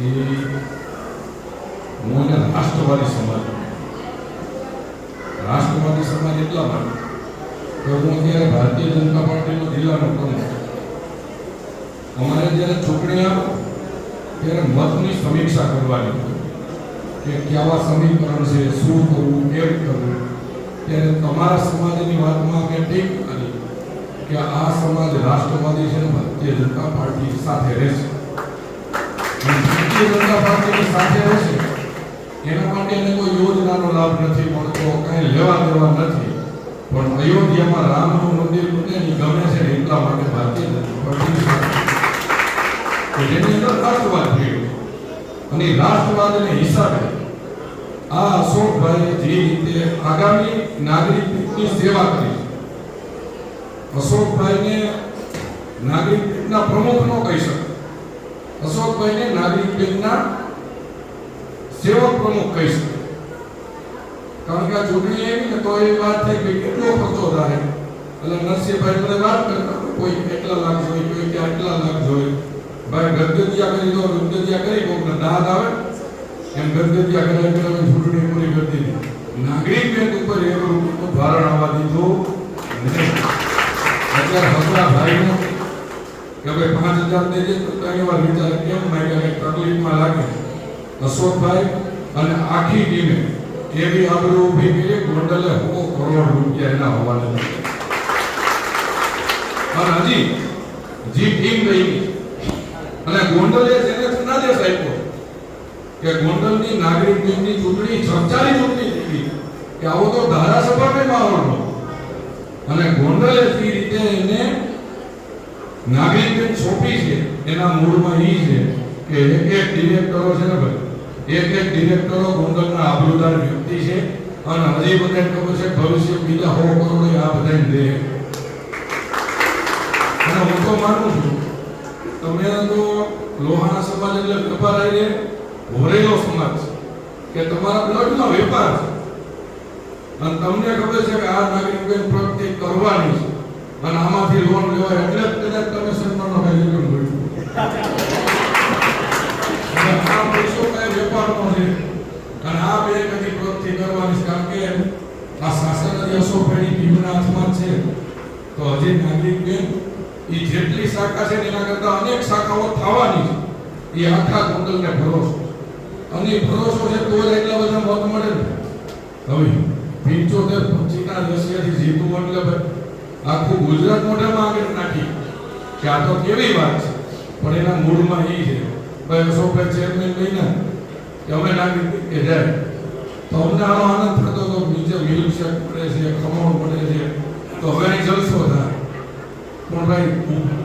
એ હું એને રાષ્ટ્રવાદી સમાજ. રાષ્ટ્રવાદી સમાજ એટલા માટે કે હું અત્યારે ભારતીય જનતા પાર્ટીનો જિલ્લાનો પ્રમુખ અમારે જ્યારે ચૂંટણી આવે, ત્યારે મતની સમીક્ષા કરવાની કે કેવા સમીકરણ છે, શું કરવું, કેમ કરવું. ત્યારે તમારા સમાજની વાતમાં મેં ટીક કરી કે આ સમાજ રાષ્ટ્રવાદી છે ભારતીય જનતા પાર્ટી સાથે રહેશે. ભારતીય જનતા પાર્ટીની સાથે રહેશે એના માટે એને કોઈ યોજનાનો લાભ નથી મળતો, કાંઈ લેવા દેવા નથી. પણ અયોધ્યામાં રામનું મંદિર બને એ ગમે છે એટલા માટે ભારતીય જનતા પાર્ટી જેની અંદર રાષ્ટ્રવાદ થયો અને રાષ્ટ્રવાદને હિસાબે આ અશોકભાઈ જે રીતે આગામી નાગરિકની સેવા કરી અશોકભાઈને નાગરિક બેંકના પ્રમુખ નો કહી શકે અશોકભાઈને નાગરિક બેંકના સેવક પ્રમુખ કહી શકે કારણ કે આ ચૂંટણી એવી ને તો એ વાત થઈ કે કેટલો ખર્ચો થાય. એટલે નરસિંહભાઈ મને વાત કરતા કોઈ કેટલા લાખ જોઈએ, કોઈ કે આટલા લાખ જોઈએ. ભાઈ, ગદગદિયા કરી દો, ગદગદિયા કરી, કોકને દાદ આવે. એમ ગદગદિયા કરે એટલે અમે ચૂંટણી પૂરી કરી દીધી. નાગરિક બેંક ઉપર એવો ભારણ આવવા દીધું નહીં. અત્યારે હસરા ભાઈનો કે ભાઈ પાંચ હજાર દેજે તો ઘણી વાર વિચાર કેમ માગ્યા? તકલીફમાં લાગે. અશોકભાઈ અને આખી ટીમે એવી આબરૂ ઊભી કરી ગોંડલે હો કરોડ રૂપિયા એના હવાલે અને હજી જી ટીમ ગઈ. અને ગોંડલે જેને જનાદેશ આપ્યો કે ગોંડલની નાગરિક ટીમની ચૂંટણી ચર્ચાની ચૂંટણી થઈ કે આવો તો ધારાસભામાં નહોતો. અને ગોંડલે એ રીતે એને નાગરિક સોંપી છે, એના મૂળમાં એ છે કે એક એક ડિરેક્ટરો છે ને ભાઈ, એક એક ડિરેક્ટરો ગોંડલના આબરૂદાર વ્યક્તિ છે અને હજી બધાને ખબર છે ભવિષ્ય બીજા સો કરોડ આ બધાને દે. અને હું તો માનું છું, તમે તો લોહાણા સમાજ એટલે વેપાર આવીને ભોરેલો સમાજ કે તમારા બ્લડનો વેપાર છે. અને તમને ખબર છે કે આ નાગરિક પ્રગતિ કરવાની છે. અને આમાંથી લોન લેવાય એટલે જ કદાચ તમે પણ કાયદો કેમ ભર્યું અને આ પૈસો કઈ વેપારનો છે. અને આ બે હજી પ્રવૃત્તિ કરવાની કારણ કે આ શાસન હજી ફેરી ભીમના હાથમાં છે. તો હજી નાગરિક બેંક એ જેટલી શાખા છે એના કરતા અનેક શાખાઓ થવાની છે. એ આખા ગોંડલને ભરોસો અને ભરોસો છે તો એટલા બધા મત મળે ને. હવે પંચોતેર પંચીના રશિયાથી જીતવું એટલે આખું ગુજરાત મોઢામાં આગળ નાખી. કે આ તો કેવી વાત છે? પણ એના મૂળમાં એ છે. ભાઈ, અશોકભાઈ ચેરમેન લઈને કે અમે નાગરિક કે જાય તો અમને આનો આનંદ થતો હતો નીચે મિલ્ક પડે છે, ખમણ પડે છે. તો હવે અહીં જલસો થાય. પણ ભાઈ,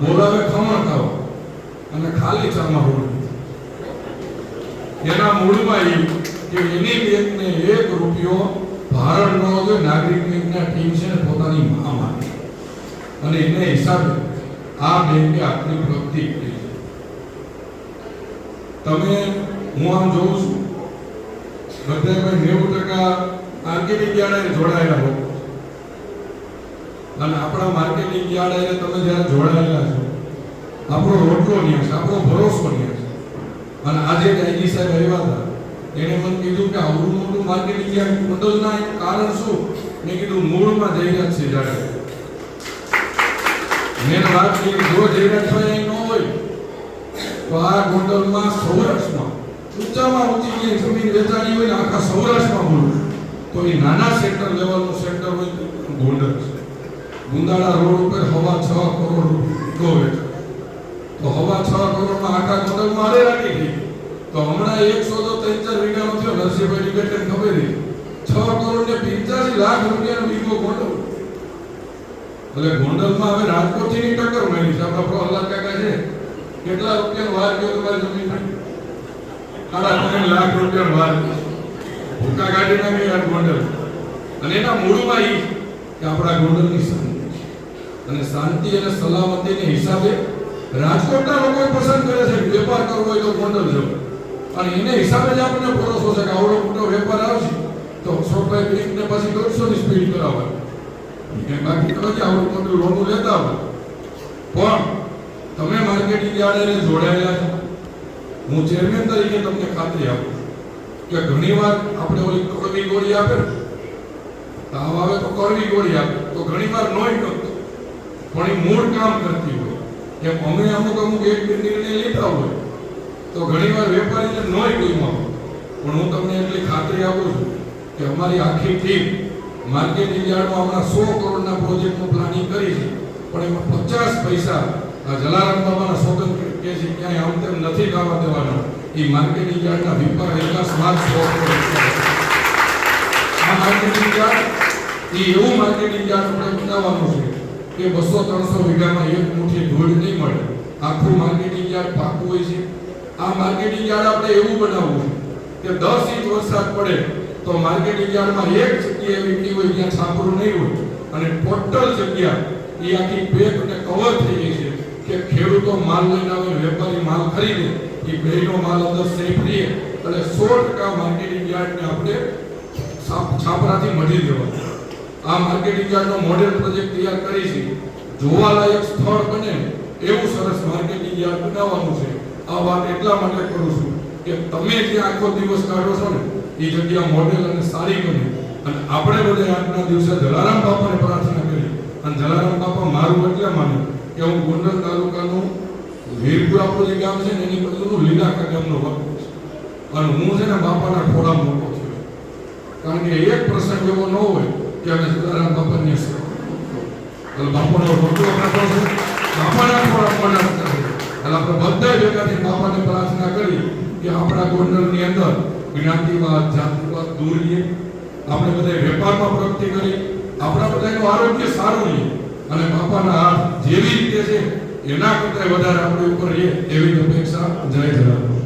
બોલાવે ખમણ ખાઓ. અને ખાલી ચામાં રોડ એના મૂળમાં એ કે એની બેંકને એક રૂપિયો ભારણ ન હોય નાગરિક બેંકના ટીમ છે ને, પોતાની મા અને એના હિસાબે આ બેંકે આટલી પ્રવૃત્તિ કરી. તમે, હું આમ જોઉં છું બધા ભાઈ નેવું ટકા માર્કેટિંગ યાર્ડે જોડાયેલા હો. અને આપણા માર્કેટિંગ યાર્ડે તમે જ્યારે જોડાયેલા છો, આપણો રોટલો ન્યા છે, આપણો ભરોસો ન્યા છે. અને આજે ડાયજી સાહેબ આવ્યા હતા એણે મને કીધું કે આવડું મોટું માર્કેટિંગ યાર્ડ બદલના કારણ શું? મેં કીધું, મૂળમાં જઈ છે જાડે મેં વાત ન હોય, તો આ ગોંડલમાં સૌરાષ્ટ્રમાં, ઊંચામાં ઊંચી જમીન વેચાણી હોય ને આખા સૌરાષ્ટ્રમાં તો એ નાના સેક્ટર લેવલનું સેક્ટર હોય ગોંડલ છે. ગુંદાળા રોડ ઉપર હવા છ કરોડ રૂપિયો તો હવા છ કરોડમાં આખા ગોંડલમાં હમણાં એકસો તો ત્રણ ચાર વીઘાનો થયો નરસિંહભાઈ ખબર છ. કરોડ ને પિંચાસી લાખ રૂપિયાનો વીઘો ગોંડલ. એટલે ગોંડલમાં હવે રાજકોટથી ટક્કર મળી છે. આપણા પ્રહલાદ કાકા છે. કેટલા રૂપિયા વાર ગયો તમારી જમીન સાડા ત્રણ લાખ રૂપિયા વાર ભૂકા કાઢી નાખી આ ગોંડલ. અને એના મૂળમાં ઈ કે આપણા ગોંડલની શાંતિ અને શાંતિ અને સલામતીને હિસાબે રાજકોટના લોકો પસંદ કરે છે વેપાર કરવો હોય તો ગોંડલ જવું. અને એને હિસાબે જ આપણને ભરોસો છે કે આવડો મોટો વેપાર આવશે. તો અશોકભાઈ બેંકને પછી દોઢસો ની સ્પીડ કરાવવાની. એ બાકી તો હજી આવું મોટું લોનું લેતા હોય પણ તમે માર્કેટિંગ યાર્ડે જોડાયેલા છો. હું ચેરમેન તરીકે તમને ખાતરી આપું કે ઘણીવાર આપણે ઓલી કડવી ગોળી આપે તાવ આવે તો કડવી ગોળી આપે, તો ઘણીવાર નોય કરતો. પણ એ મૂળ કામ કરતી હોય. એમ અમે અમુક અમુક એક બે નિર્ણય લેતા હોય, તો ઘણીવાર વેપારીને નોય કોઈમાં. પણ હું તમને એટલી ખાતરી આપું છું કે અમારી આખી ટીમ માર્કેટિંગ યાર્ડમાં હમણાં સો કરોડના પ્રોજેક્ટનું પ્લાનિંગ કરી છે, પણ એમાં પચાસ પૈસા જલારામ બાબાના સોગંદ કે છે, ક્યાંય આમ તેમ નથી ગાવા દેવાના. એ માર્કેટિંગ યાર્ડના વિપા વિકાસ માર્ગ સો. આ માર્કેટિંગ યાર્ડ, એ એવું માર્કેટિંગ યાર્ડ આપણે બનાવવાનું છે કે બસો ત્રણસો વીઘામાં એક મુઠ્ઠી ધૂળ નહીં મળે. આખું માર્કેટિંગ યાર્ડ પાકું હોય છે. આ માર્કેટિંગ યાર્ડ આપણે એવું બનાવવું છે કે દસ ઇંચ વરસાદ પડે તો માર્કેટ યાર્ડમાં એક જગ્યા એવી નહીં હોય જ્યાં છાપરું નહીં હોય. અને ટોટલ જગ્યા એ આખી પેક અને કવર થઈ ગઈ છે કે ખેડૂતો માલ લઈને આવે, વેપારી માલ ખરીદે, એ બેનો માલ અંદર સેફ રહે અને સો ટકા માર્કેટિંગ યાર્ડને આપણે છાપ- છાપરાથી મળી દેવા આ માર્કેટિંગ યાર્ડનો મોડેલ પ્રોજેક્ટ તૈયાર કરી છે. જોવાલાયક સ્થળ બને એવું સરસ માર્કેટિંગ યાર્ડ બનાવવાનું છે. આ વાત એટલા માટે કરું છું કે તમે જે આખો દિવસ કાઢો છો ને એ જગ્યા મોડેલ અને સારી બની. અને આપણે બધા આજના દિવસે જલારામ બાપાને પ્રાર્થના કરી. અને જલારામ બાપા મારું એટલે માન્યું કે હું ગોંડલ તાલુકાનું વીરપુર આપણું જે ગામ છે ને એની બદલું લીલાકા ગામનો વતન છું. અને હું છે ને બાપાના ખોળા મોટો છું. કારણ કે એક પ્રસંગ એવો ન હોય કે અમે જલારામ બાપાની સેવા એટલે બાપાનો ભક્તો ખાતો છે. બાપાના ખોળા પણ એટલે આપણે બધા ભેગા બાપાને પ્રાર્થના કરી કે આપણા ગોંડલની અંદર જ્ઞાતિવાદ જાતિવાદ દૂર રહીએ. આપણે બધા વેપારમાં પ્રગતિ કરી. આપણા બધાનું આરોગ્ય સારું રહીએ. અને બાપાના હાથ જેવી રીતે છે, એના કરતાં વધારે આપણી ઉપર રહીએ, એવી અપેક્ષા જય જલારામ